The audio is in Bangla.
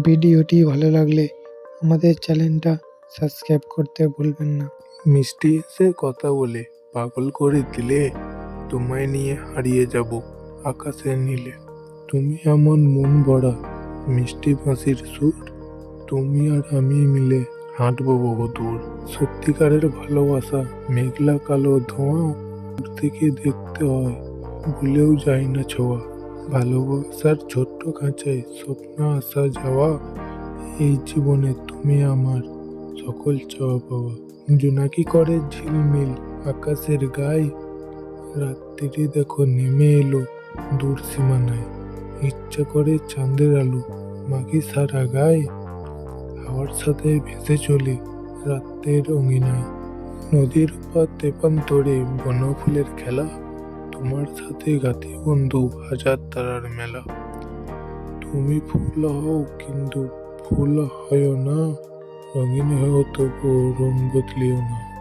ভিডিওটি ভালো লাগলে আমাদের চ্যানেলটা সাবস্ক্রাইব করতে ভুলবেন না। মিষ্টি এসে কথা বলে পাগল করে দিলে তোমায় নিয়ে হারিয়ে যাব আকাশে নীলে। তুমি এমন মন ভরা মিষ্টি বাঁশির সুর, তুমি আর আমি মিলে হাঁটবো বহু দূর। সত্যিকারের ভালোবাসা মেঘলা কালো ধোঁয়া দূর থেকে দেখতে হয়, ভুলেও যায় না ছোঁয়া। ভালোবাসার ছোট্ট খাঁচায় স্বপ্ন আসা যাওয়া, এই জীবনে তুমি আমার সকল চাওয়া পাওয়া। জোনাকি করে ঝিলমিল আকাশের গায়ে? রাত্রি দেখো নেমে এলো দূর সীমানায়। ইচ্ছা করে চাঁদের আলো মাখি সারা গায়ে হাওয়ার সাথে ভেসে চলে রাতের অঙ্গিনায়। নদীর পা তেপান্তরে বনফুলের খেলা। তোমার সাথে গাতি বন্ধু হাজার তারার মেলা। তুমি ফুল হও কিন্তু ফুল হয় না, রঙিন হও তবু রং বদলিও না।